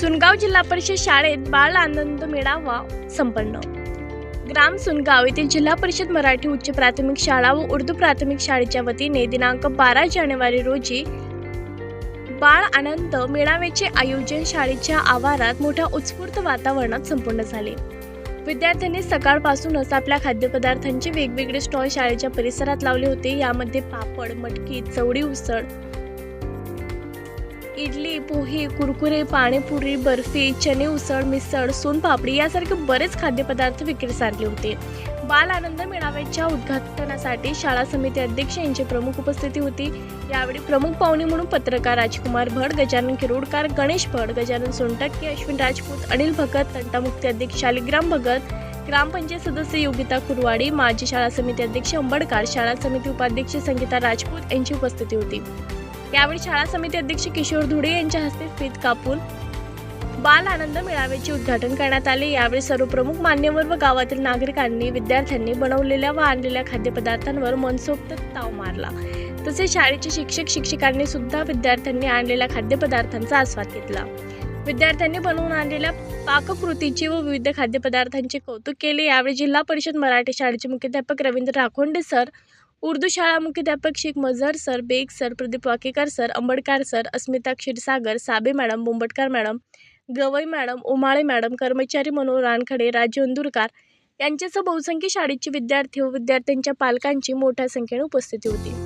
सुनगाव जिल्हा परिषद शाळेत बाळ आनंद मेळावा संपन्न. ग्राम सुनगाव येथील जिल्हा परिषद मराठी उच्च प्राथमिक शाळा व उर्दू प्राथमिक शाळेच्या वतीने दिनांक बारा जानेवारी रोजी बाळ आनंद मेळाव्याचे आयोजन शाळेच्या आवारात मोठ्या उत्स्फूर्त वातावरणात संपन्न झाले. विद्यार्थ्यांनी सकाळपासूनच आपल्या खाद्यपदार्थांचे वेगवेगळे स्टॉल शाळेच्या परिसरात लावले होते. यामध्ये पापड मटकी चवडी उसळ इडली पोहे कुरकुरे पाणीपुरी बर्फी चणे उसळ मिसळ सोनपापडी यासारखे बरेच खाद्यपदार्थ विक्रीस आणले होते. बाल आनंद मेळाव्याच्या उद्घाटनासाठी शाळा समिती अध्यक्ष यांची प्रमुख उपस्थिती होती. यावेळी प्रमुख पाहुणे म्हणून पत्रकार राजकुमार भट गजानन किरोडकर गणेश भट गजानन सोनटक्के अश्विन राजपूत अनिल भगत तंटामुक्ती अध्यक्ष शालिग्राम भगत ग्रामपंचायत सदस्य योगिता कुरवाडी माजी शाळा समिती अध्यक्ष अंबडकर शाळा समिती उपाध्यक्ष संगीता राजपूत यांची उपस्थिती होती. यावेळी शाळा समिती अध्यक्ष किशोर धुडे यांच्या हस्ते फीत कापून बाल आनंद मेळाव्याचे उद्घाटन करण्यात आले. यावेळी सर्व प्रमुख मान्यवर व गावातील नागरिकांनी विद्यार्थ्यांनी बनवलेल्या व आणलेल्या खाद्यपदार्थांवर मनसोक्त ताव मारला. तसेच शाळेचे शिक्षक शिक्षिकांनी सुद्धा विद्यार्थ्यांनी आणलेल्या खाद्यपदार्थांचा आस्वाद घेतला. विद्यार्थ्यांनी बनवून आणलेल्या पाककृतीचे व विविध खाद्यपदार्थांचे कौतुक केले. यावेळी जिल्हा परिषद मराठी शाळेचे मुख्याध्यापक रवींद्र राखोंडे सर उर्दू शाळा मुख्याध्यापक Shaikh Mazhar sir Baig sir Pradeep Wakekar sir Ambadkar sir Asmita Kshirsagar Sabe madam Bombatkar madam Gawai madam Umale madam कर्मचारी मनोहर रानखडे राजू अंदुरकार यांच्यासह बहुसंख्य शाळेचे विद्यार्थी व विद्यार्थ्यांच्या पालकांची मोठ्या संख्येने उपस्थिती होती.